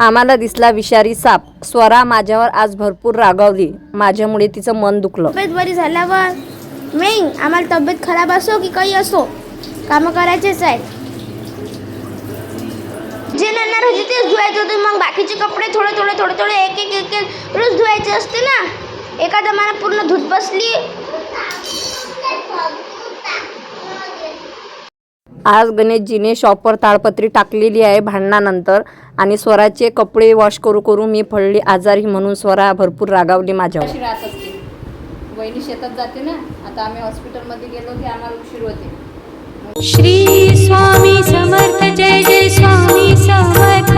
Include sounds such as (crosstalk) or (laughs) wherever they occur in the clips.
आम्हाला दिसला विषारी साप. स्वरा माझ्यावर आज भरपूर रागावली. माझ्यामुळे तिचं मन दुखलं. तब्येत बरी झाल्यावर? मेन आम्हाला तब्येत खराब असो की काही असो? कामं करायचेच आहे जे नेणार होते तेच धुवायचे होते. मग बाकीचे कपडे थोडे थोडे थोडे थोडे एक एक एक एक रोज धुवायचे असते ना? एखादा मला पूर्ण धूत बसली. आज गणेशजीने शॉपवर ताळपत्री टाकलेली आहे भांडणानंतर आणि स्वराचे कपडे वॉश करू करू मी पडली आजारी म्हणून स्वरा भरपूर रागावली माझ्यावर. अशी राहत असते. वहिनी शेतात जाते ना आता आम्ही हॉस्पिटलमध्ये गेलो की आम्हाला उशीर होते. श्री स्वामी समर्थ जय जय Swami Samarth.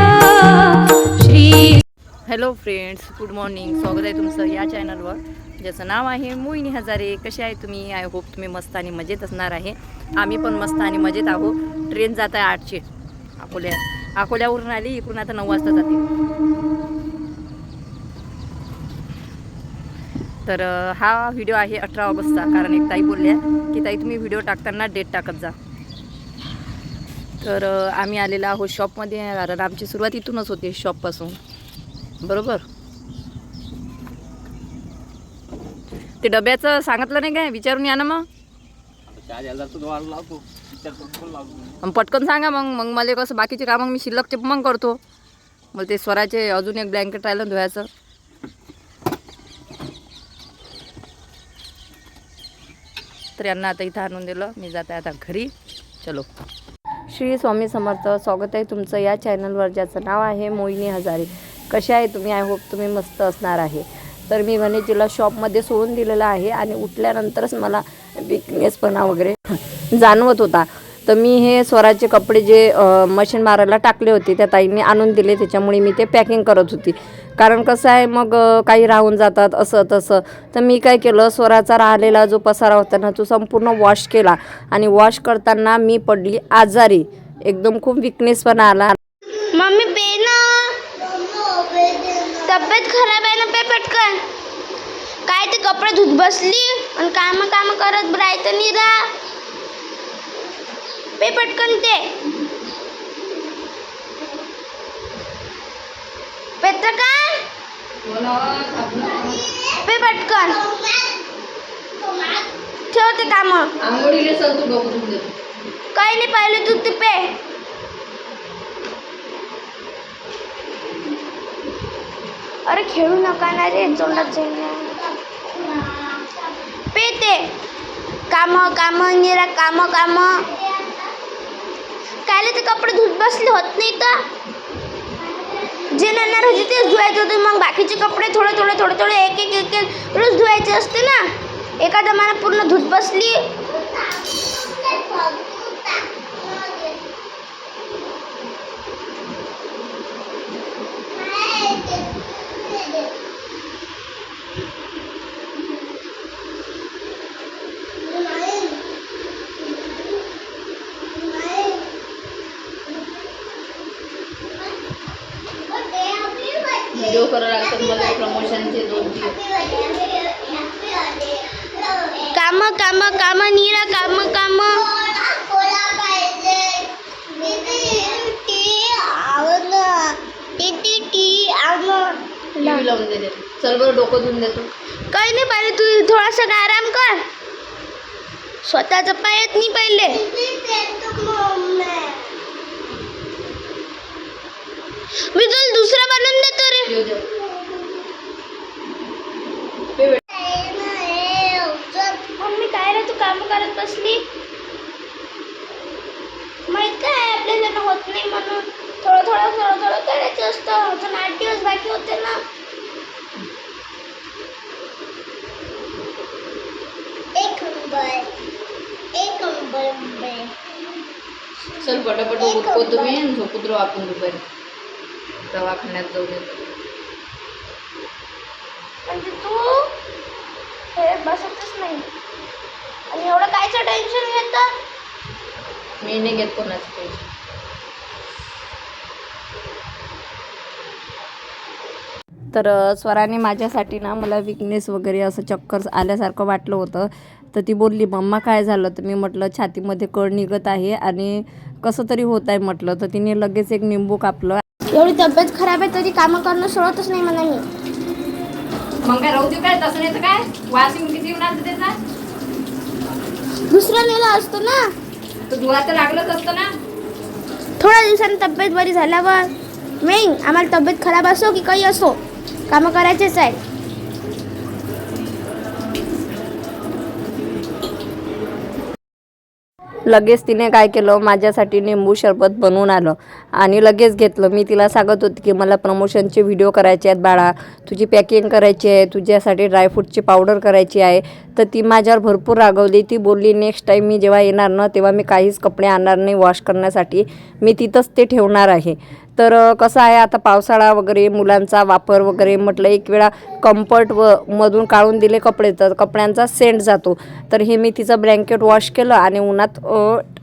Shri hello friends good morning स्वागत आहे तुमचं या चॅनलवर ज्याचं नाव आहे मोहिनी हजारे. कसे आहे तुम्ही? आय होप तुम्ही मस्त आणि मजेत असणार आहे. आम्ही पण मस्त आणि मजेत आहो ट्रेन जात आहे आठची अकोल्या अकोल्यावरून आली. इकडून आता नऊ वाजता जाते. तर हा व्हिडिओ आहे अठरा ऑगस्टचा. कारण एक ताई बोलल्या की ताई तुम्ही व्हिडिओ टाकताना डेट टाकत जा. तर आम्ही आलेलो आहोत शॉपमध्ये कारण आमची सुरुवात इथूनच होते शॉपपासून बरोबर? ते डब्याचं सांगितलं नाही काय? विचारून या ना मग. मग पटकन सांगा मग. मग मला कसं बाकीचे काम मी शिल्लकचे मग करतो. मग ते स्वराचे अजून एक ब्लँकेट राहिलं धुवायचं. तर यांना आता इथं आणून दिलं. मी जाते आता घरी. चलो. श्री स्वामी समर्थ स्वागत आहे तुमचं या चॅनलवर ज्याचं नाव आहे मोहिनी हजारे. कसे आहे तुम्ही? आय होप तुम्ही मस्त असणार आहे. तर मी गणेशजीला शॉपमध्ये सोडून दिलेलं आहे आणि उठल्यानंतरच मला विकनेसपणा वगैरे (laughs) जाणवत होता. तर मी हे स्वराचे कपडे जे मशीन मारायला टाकले होते त्या ताईंनी आणून दिले. त्याच्यामुळे मी ते पॅकिंग करत होती. कारण कसं आहे मग काही राहून जातात असं तसं. तर मी काय केलं स्वराचा राहिलेला जो पसारा होता ना तो संपूर्ण वॉश केला. आणि वॉश करताना मी पडली आजारी. एकदम खूप विकनेसपणा आला मम्मी पे ना तब्येत खराब आहे ना पे पटकन. काय ते कपडे धुत बसली आणि काम काम करत राहायचं नाही रा. पे पटकन ते. पेत्र काय पे पटकन. ठेवते काम. काही नाही पाहिले तू ते पे. अरे खेळू नका ना रे तोंडात जाईल पेते. काम काम निरा काम काम. कायले ते कपडे धुत बसले होत नाही तर? जे नणार होते तेच धुवायचे होते मग बाकीचे कपडे थोडे थोडे थोडे थोडे एक एक एक एक रोज धुवायचे असते ना? एका मला पूर्ण धुत बसली. करायला लागतात मला प्रमोशनचे दोन काम काम काम निरा काम काम. लावून देते. चल बरं डोकं धुवून देतो. काही नाही पाहिजे तू थोडासा आराम कर. स्वतःच पाय येत नाही पहिले. मी तुला दुसरा बनवून देतो रे येऊ दे. पे बेटा. मम्मी काय रे तू काम करत बसली माहित आहे आपल्याला होत नाही म्हणून थोडं थोडं थोडं थोडं करायचं असतं अजून आठ दिवस बाकी होते ना। एक नंबर एक नंबर चल पटापट उठको तुम्ही झोपूत राहू आपण दुपारी दवाखान्यात जाऊ देतो म्हणजे तू हे बसतच नाही. आणि एवढं कायचं टेन्शन घेतं? मी नाही घेत कोणाचं टेन्शन तर स्वराने माझ्यासाठी ना मला विकनेस वगैरे असं चक्कर आल्यासारखं वाटलं होतं. तर ती बोलली मम्मा काय झालं? तर मी म्हटलं छातीमध्ये कळ निघत आहे आणि कसं तरी होत आहे म्हटलं. तर तिने लगेच एक निंबू कापलं. एवढी तब्येत खराब आहे तरी कामं करणं सोडतच नाही म्हणा मी. मग काय राहू दे काय? तसं नाही तर काय? वाशिंग किती येऊन आलं त्याचा? दुसरा नेला असतो ना. तर धुवा तर लागलंच असतं ना. थोड्या दिवसांनी तब्येत बरी झाल्यावर नाही आम्हाला तब्येत खराब असो की काही असो कामं करायचेच आहे लगेच तिने काय केलं? माझ्यासाठी निंबू सरबत बनवून आलं. आणि लगेच घेतलं. मी तिला सांगत होती की मला प्रमोशनचे व्हिडिओ करायचे आहेत बाळा. तुझी पॅकिंग करायची आहे. तुझ्यासाठी ड्रायफ्रूटची पावडर करायची आहे. तर ती माझ्यावर भरपूर रागवली. ती बोलली नेक्स्ट टाईम मी जेव्हा येणार ना तेव्हा मी काहीच कपडे आणणार नाही वॉश करण्यासाठी. मी तिथंच ते ठेवणार आहे. तर कसं आहे आता पावसाळा वगैरे मुलांचा वापर वगैरे म्हटलं एक वेळा कम्फर्ट व मधून काढून दिले कपडे तर कपड्यांचा सेंट जातो. तर हे मी तिचं ब्लँकेट वॉश केलं आणि उन्हात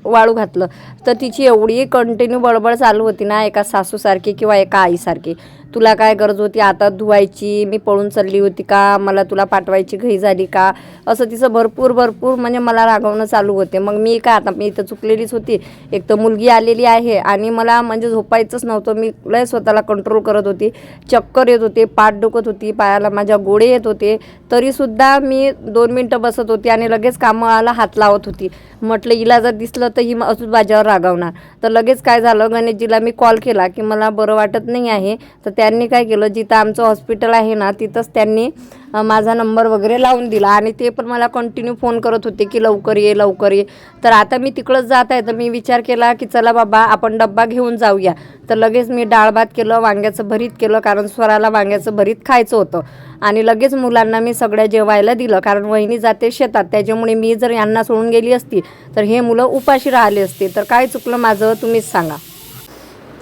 वाळू घातलं. तर तिची एवढी कंटिन्यू बडबड चालू होती ना एका सासूसारखी किंवा एका आईसारखी. तुला काय गरज होती? आता धुवायची मी पळून चालली होती का? मला तुला पाठवायची घाई झाली का? असं तिचं भरपूर भरपूर म्हणजे मला रागवणं चालू होते. मग मी काय आता मी इथं चुकलेलीच होती. एक तर मुलगी आलेली आहे आणि मला म्हणजे झोपायचंच नव्हतं. मी लय स्वतःला कंट्रोल करत होती. चक्कर येत होते पाठ दुखत होती पायाला माझ्या गोळे येत होते. तरीसुद्धा मी दोन मिनटं बसत होती आणि लगेच कामाला हात लावत होती. म्हटलं हिला जर दिसलं तर ही अजून माझ्यावर रागावणार. तर लगेच काय झालं गणेशजीला मी कॉल केला की मला बरं वाटत नाही आहे. तर त्यांनी काय केलं जिथं आमचं हॉस्पिटल आहे ना तिथंच त्यांनी माझा नंबर वगैरे लावून दिला. आणि ते पण मला कंटिन्यू फोन करत होते की लवकर ये लवकर ये. तर आता मी तिकडंच जात आहे. तर मी विचार केला की चला बाबा आपण डब्बा घेऊन जाऊया. तर लगेच मी डाळ भात केलं वांग्याचं भरीत केलं कारण स्वराला वांग्याचं भरीत खायचं होतं. आणि लगेच मुलांना मी सगळ्या जेवायला दिलं कारण वहिनी जाते शेतात. त्याच्यामुळे मी जर यांना सोडून गेली असती तर हे मुलं उपाशी राहिले असते. तर काय चुकलं माझं तुम्हीच सांगा.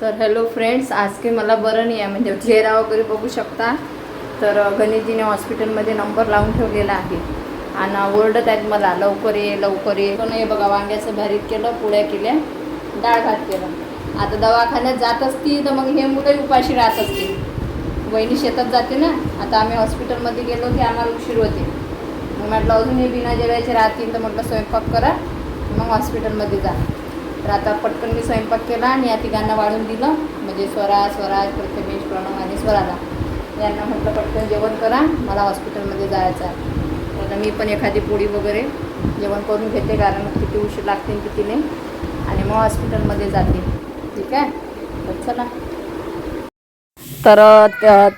तर हॅलो फ्रेंड्स आज की मला बरं नाही आहे. म्हणजे चेहरा वगैरे बघू शकता. तर गणेशजीने हॉस्पिटलमध्ये नंबर लावून ठेवलेला आहे. आणि ओरडत आहेत मला लवकर ये लवकर ये. पण हे बघा वांग्याचं भरीत केलं पुळ्या केल्या डाळ भात केलं. आता दवाखान्यात जात असती तर मग हे मुलं उपाशी राहत असतील वहिनी शेतात जाते ना आता आम्ही हॉस्पिटलमध्ये गेलो की आम्हाला उशीर होते. मग म्हटलं अजून हे बिना जेवायचे राहतील तर म्हटलं स्वयंपाक करा मग हॉस्पिटलमध्ये जा. तर आता पटकन मी स्वयंपाक केला आणि या तिघांना वाढून दिलं. म्हणजे स्वरा स्वराज प्रथमेश प्रणव आणि स्वराला. यांना म्हटलं पटकन जेवण करा मला हॉस्पिटलमध्ये जायचं आहे. तर मी पण एखादी पोळी वगैरे जेवण करून घेते कारण किती उशीर लागते किती नाही आणि मग हॉस्पिटलमध्ये जाते. ठीक आहे? तर चला. तर त्या-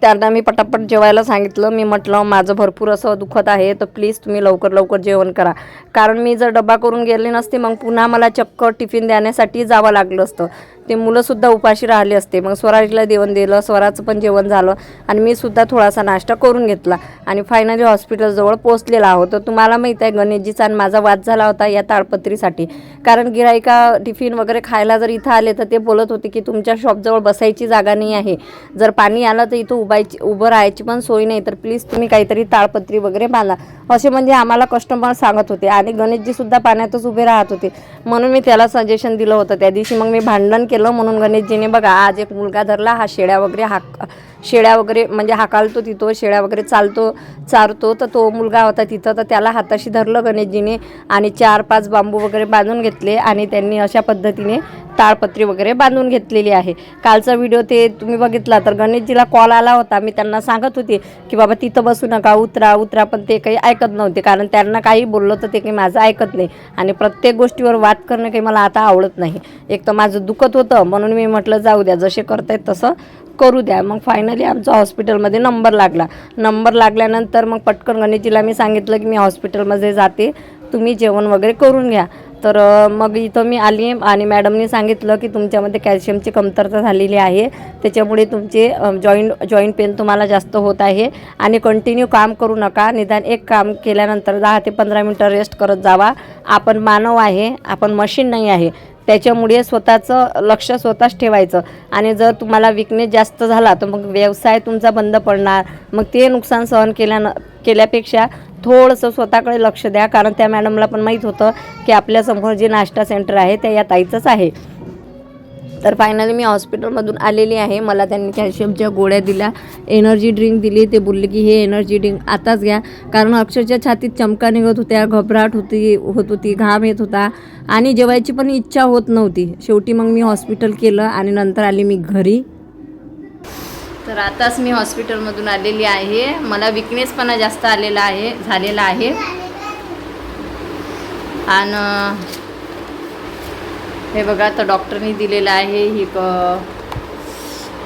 त्यांना मी पटापट जेवायला सांगितलं. मी म्हटलं माझं भरपूर असं दुखत आहे तर प्लीज तुम्ही लवकर लवकर जेवण करा. कारण मी जर डबा करून गेले नसते मग पुन्हा मला चक्क टिफिन देण्यासाठी जावं लागलं असतं. ते मुलंसुद्धा उपाशी राहिले असते. मग स्वराजला जेवण दिलं स्वराचं पण जेवण झालं आणि मी सुद्धा थोडासा नाश्ता करून घेतला. आणि फायनली हॉस्पिटलजवळ पोचलेला आहोत तर तुम्हाला माहीत आहे गणेशजीचा आणि माझा वाद झाला होता या ताडपत्रीसाठी. कारण गिरायका टिफिन वगैरे खायला जर इथं आले तर ते बोलत होते की तुमच्या शॉपजवळ बसायची जागा नाही आहे. जर पाणी आलं तर इथं उभायची उभं राहायची पण सोय नाही. तर प्लीज तुम्ही काहीतरी ताळपत्री वगैरे बांधा. असे म्हणजे आम्हाला कस्टमर सांगत होते आणि गणेशजीसुद्धा पाण्यातच उभे राहत होते. म्हणून मी त्याला सजेशन दिलं होतं. त्या दिवशी मग मी भांडण केलं म्हणून गणेशजीने. बघा आज एक मुलगा धरला हा शेळ्या वगैरे हा शेळ्या वगैरे म्हणजे हाकालतो तिथं शेळ्या वगैरे चालतो चारतो तर तो मुलगा होता तिथं तर त्याला हाताशी धरलं गणेशजीने आणि चार पाच बांबू वगैरे बांधून घेतले आणि त्यांनी अशा पद्धतीने ताळपत्री वगैरे बांधून घेतलेली आहे. कालचा व्हिडिओ ते तुम्ही बघितला तर गणेशजीला कॉल आला होता. मी त्यांना सांगत होते की बाबा तिथं बसू नका उतरा उतरा. पण ते काही ऐकत नव्हते कारण त्यांना काही बोललं तर ते काही माझं ऐकत नाही. आणि प्रत्येक गोष्टीवर वाद करणं काही मला आता आवडत नाही. एक तर माझं दुखत होतं म्हणून मी म्हटलं जाऊ द्या जसे करतायत तसं करू द्या. मग फायनली आमचा हॉस्पिटलमध्ये नंबर लागला. नंबर लागल्यानंतर मग पटकन गणितीला मी सांगितलं की मी हॉस्पिटलमध्ये जाते. तुम्ही जेवण वगैरे करून घ्या. तर मग इथं मी आली आणि मॅडमनी सांगितलं की तुमच्यामध्ये कॅल्शियमची कमतरता झालेली आहे. त्याच्यामुळे तुमचे जॉईंट जॉईंट पेन तुम्हाला जास्त होत आहे. आणि कंटिन्यू काम करू नका. निदान एक काम केल्यानंतर दहा ते पंधरा मिनटं रेस्ट करत जावा. आपण मानव आहे. आपण मशीन नाही आहे. त्याच्यामुळे स्वतःचं लक्ष स्वतःच ठेवायचं. आणि जर तुम्हाला विकनेस जास्त झाला तर मग व्यवसाय तुमचा बंद पडणार. मग ते नुकसान सहन केल्यानं केल्यापेक्षा थोडंसं स्वतःकडे लक्ष द्या. कारण त्या मॅडमला पण माहीत होतं की आपल्यासमोर जे नाश्ता सेंटर आहे ते या ताईचंच आहे. तर फायनली मी हॉस्पिटलमधून आलेली आहे. मला त्यांनी कॅल्शियमच्या गोळ्या दिल्या एनर्जी ड्रिंक दिली. ते बोलले की हे एनर्जी ड्रिंक आताच घ्या. कारण अक्षरशः छातीत चमका निघत होत्या घबराट होती होत होती घाम येत होता. आणि जेवायची पण इच्छा होत नव्हती. शेवटी मग मी हॉस्पिटल केलं आणि नंतर आली मी घरी. तर आताच मी हॉस्पिटलमधून आलेली आहे. मला विकनेसपणा जास्त आलेला आहे झालेला आहे. आणि हे बघा तर डॉक्टरनी दिलेलं आहे. ही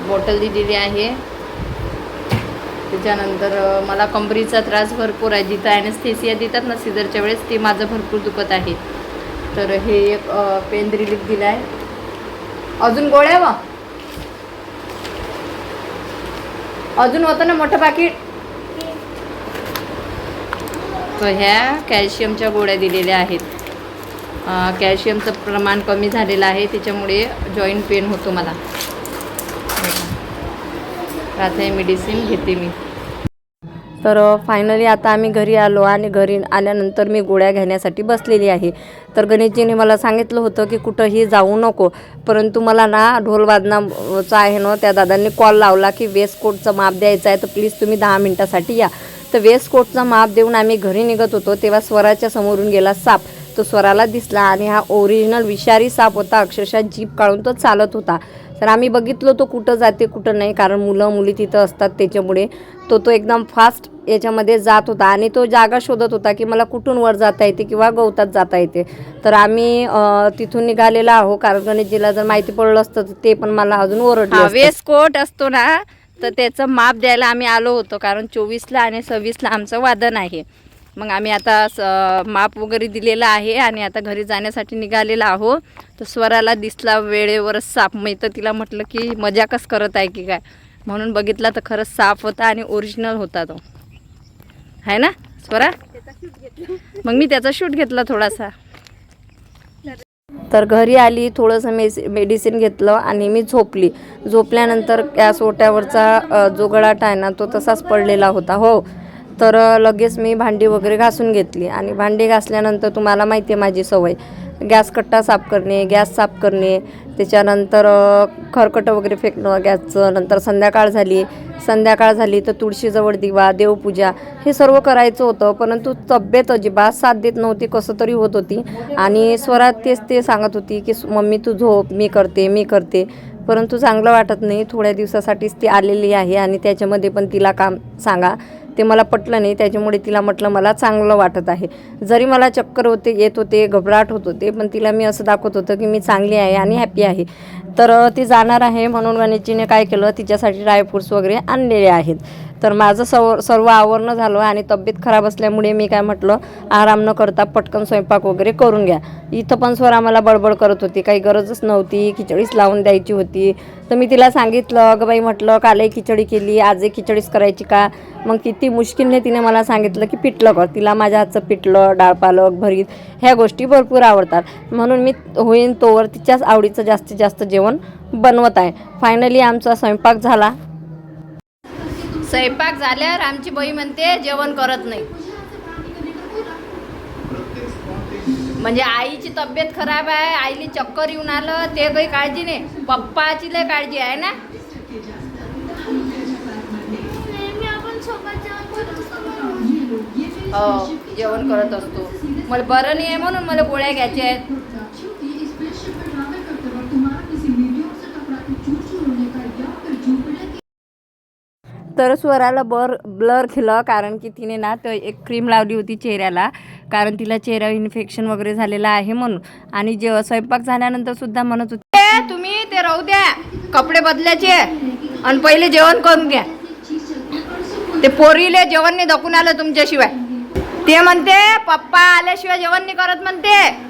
बॉटल दिलेली आहे. त्याच्यानंतर मला कंबरीचा त्रास भरपूर आहे. जिथं ॲनेस्थेसिया देतात ना सिझरच्या वेळेस ते माझं भरपूर दुखत आहे. तर हे एक पेन रिलीफ दिलं आहे. अजून गोळ्या वा? अजून होतं ना मोठं पाकिट? तर ह्या कॅल्शियमच्या गोळ्या दिलेल्या आहेत. कॅल्शियमचं प्रमाण कमी झालेलं आहे त्याच्यामुळे जॉईंट पेन होतो मला. तर आता हे मेडिसिन घेते मी. तर फायनली आता आम्ही घरी आलो आणि घरी आल्यानंतर मी गोळ्या घेण्यासाठी बसलेली आहे. तर गणेशजीने मला सांगितलं होतं की कुठंही जाऊ नको परंतु मला ना ढोल वादनाचा आहे ना त्या दादांनी कॉल लावला की वेस्ट कोटचं माप द्यायचं आहे तर प्लीज तुम्ही दहा मिनटासाठी या. तर वेस्ट कोटचं माप देऊन आम्ही घरी निघत होतो तेव्हा स्वराच्या समोरून गेला साप. तो स्वराला दिसला आणि हा ओरिजिनल विषारी साप होता. अक्षरशः जीप काढून तो चालत होता. तर आम्ही बघितलो तो कुठं जाते कुठं नाही. कारण मुलं मुली तिथं असतात त्याच्यामुळे. तो तो एकदम फास्ट याच्यामध्ये जात होता. आणि तो जागा शोधत होता की मला कुठून वर जाता येते किंवा गवतात जाता येते. तर आम्ही तिथून निघालेलो आहो कारण गणेशजीला जर माहिती पडलं असतं तर ते पण मला अजून हा ओरडले वेस्ट कोट असतो ना तर त्याचं माप द्यायला आम्ही आलो होतो. कारण चोवीसला आणि सव्वीसला आमचं वादन आहे. मग आम्ही आता स- माप वगैरे दिलेलं आहे आणि आता घरी जाण्यासाठी निघालेला आहो. तर स्वराला दिसला वेळेवरच साप. मी तर तिला म्हटलं की मजाकच करत आहे की काय? म्हणून बघितला तर खरंच साफ होता आणि ओरिजिनल होता तो. आहे ना स्वरा? मग मी त्याचा शूट घेतला थोडासा. तर घरी आली थोडंसं मेस मेडिसिन घेतलं आणि मी झोपली. झोपल्यानंतर गॅस ओट्यावरचा जो गळाट आहे ना तो तसाच पडलेला होता. हो. तर लगेच मी भांडी वगैरे घासून घेतली. आणि भांडी घासल्यानंतर तुम्हाला माहिती आहे माझी सवय. गॅस कट्टा साफ करणे गॅस साफ करणे त्याच्यानंतर खरकटं वगैरे फेकणं गॅसचं नंतर संध्याकाळ झाली. संध्याकाळ झाली तर तुळशीजवळ दिवा देवपूजा हे सर्व करायचं होतं. परंतु तब्येत अजिबात साथ देत नव्हती कसं तरी होत होती. आणि स्वरात तेच ते सांगत होती की मम्मी तू झोप मी करते मी करते. परंतु चांगलं वाटत नाही. थोड्या दिवसासाठीच ती आलेली आहे आणि त्याच्यामध्ये पण तिला काम सांगा. ते मला पटलं नाही त्याच्यामुळे तिला म्हटलं मला चांगलं वाटत आहे. जरी मला चक्कर होते येत होते घबराट होत होते पण तिला मी असं दाखवत होतं की मी चांगली आहे आणि हॅपी आहे. तर ती जाणार आहे म्हणून गणेशजीने काय केलं तिच्यासाठी ड्रायफ्रूट्स वगैरे आणलेले आहेत. तर माझं सव सर्व आवरणं झालं आणि तब्येत खराब असल्यामुळे मी काय म्हटलं आराम न करता पटकन स्वयंपाक वगैरे करून घ्या. इथं पण स्वर आम्हाला बडबड करत होती काही गरजच नव्हती खिचडीच लावून द्यायची होती. तर मी तिला सांगितलं अगं बाई म्हटलं कालही खिचडी केली आजही खिचडीच करायची का? मग किती मुश्किलने तिने मला सांगितलं की पिठलं कर. तिला माझ्या हातचं पिठलं डाळ पालक भरीत ह्या गोष्टी भरपूर आवडतात. म्हणून मी होईन तोवर तिच्याच आवडीचं जास्तीत जास्त जेवण बनवत आहे. फायनली आमचा स्वयंपाक झाला. स्वयंपाक झाल्यावर आमची बाई म्हणते जेवण करत नाही. म्हणजे आईची तब्येत खराब आहे आईने चक्कर येऊन आलं ते काही काळजी नाही. पप्पाची लय काळजी आहे ना. हो जेवण करत असतो. मला बरं नाही आहे म्हणून मला गोळ्या घ्यायच्या आहेत. तर स्वराला बर ब्लर केलं कारण की तिने ना तर एक क्रीम लावली होती चेहऱ्याला. कारण तिला चेहरा इन्फेक्शन वगैरे झालेलं आहे म्हणून. आणि जे स्वयंपाक झाल्यानंतर सुद्धा म्हणत होते तुम्ही ते राहू द्या. कपडे बदलायचे. आणि पहिले जेवण करून घ्या. ते पोरीले जेवण नाही दाखवून आलं तुमच्याशिवाय. ते म्हणते पप्पा आल्याशिवाय जेवण नाही करत म्हणते.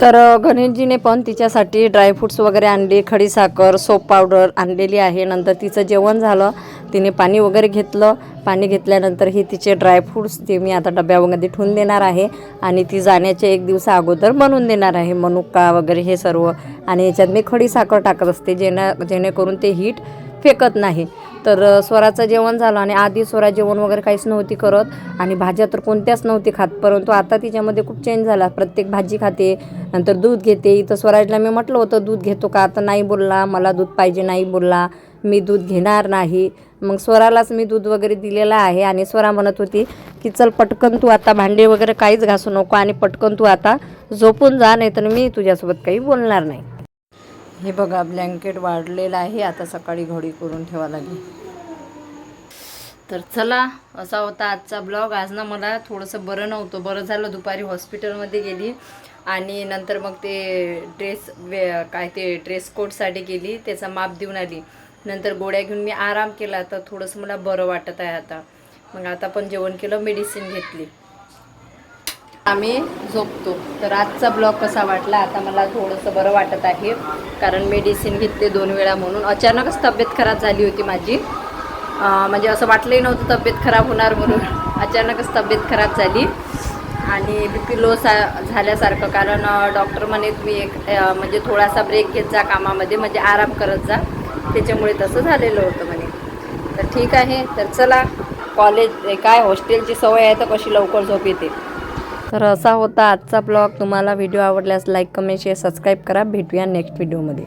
तर गणेशजीने पण तिच्यासाठी ड्रायफ्रुट्स वगैरे आणले खडीसाखर सोप पावडर आणलेली आहे. नंतर तिचं जेवण झालं तिने पाणी वगैरे घेतलं. पाणी घेतल्यानंतर हे तिचे ड्रायफ्रुट्स ते मी आता डब्यामध्ये ठेवून देणार आहे. आणि ती जाण्याच्या एक दिवसा अगोदर बनवून देणार आहे. मनुका वगैरे हे सर्व. आणि याच्यात मी खडीसाखर टाकत असते जेणा जेणेकरून ते हीट फेकत नाही. तर स्वराचं जेवण झालं आणि आधी स्वरा जेवण वगैरे काहीच नव्हती करत आणि भाज्या तर कोणत्याच नव्हती खात. परंतु आता तिच्यामध्ये खूप चेंज झाला. प्रत्येक भाजी खाते नंतर दूध घेते. इथं स्वराजला मी म्हटलं होतं दूध घेतो का? आता नाही बोलला. मला दूध पाहिजे नाही बोलला. मी दूध घेणार नाही. मग स्वरालाच मी दूध वगैरे दिलेलं आहे आणि स्वरा म्हणत होती की चल पटकन तू आता भांडे वगैरे काहीच घासू नको आणि पटकन तू आता झोपून जा नाही तर मी तुझ्यासोबत काही बोलणार नाही. हे बघा ब्लँकेट वाढलेलं आहे. आता सकाळी घडी करून ठेवा लागेल. तर चला असा होता आजचा ब्लॉग. आज ना मला थोडंसं बरं नव्हतं. बरं झालं दुपारी हॉस्पिटलमध्ये गेली. आणि नंतर मग ते ड्रेस वे काय ते ड्रेस कोडसाठी गेली. त्याचा माप देऊन आली. नंतर गोळ्या घेऊन मी आराम केला. तर थोडंसं मला बरं वाटत आहे आता. मग आता पण जेवण केलं मेडिसिन घेतली. आम्ही झोपतो. तर आजचा ब्लॉग कसा वाटला आता मला थोडंसं बरं वाटत आहे. कारण मेडिसिन घेतले दोन वेळा म्हणून. अचानकच तब्येत खराब झाली होती माझी. म्हणजे असं वाटलंही नव्हतं तब्येत खराब होणार म्हणून. अचानकच तब्येत खराब झाली. आणि बी पी लो सा झाल्यासारखं. कारण डॉक्टर म्हणे तुम्ही एक म्हणजे थोडासा ब्रेक घेत जा कामामध्ये. म्हणजे आराम करत जा. त्याच्यामुळे तसं झालेलं होतं म्हणे. तर ठीक आहे. तर चला कॉलेज काय हॉस्टेलची सवय आहे तर कशी लवकर झोप येते. तर असा होता आजचा ब्लॉग. तुम्हाला व्हिडिओ आवडल्यास लाईक कमेंट शेअर सबस्क्राईब करा. भेटूया नेक्स्ट व्हिडिओमध्ये.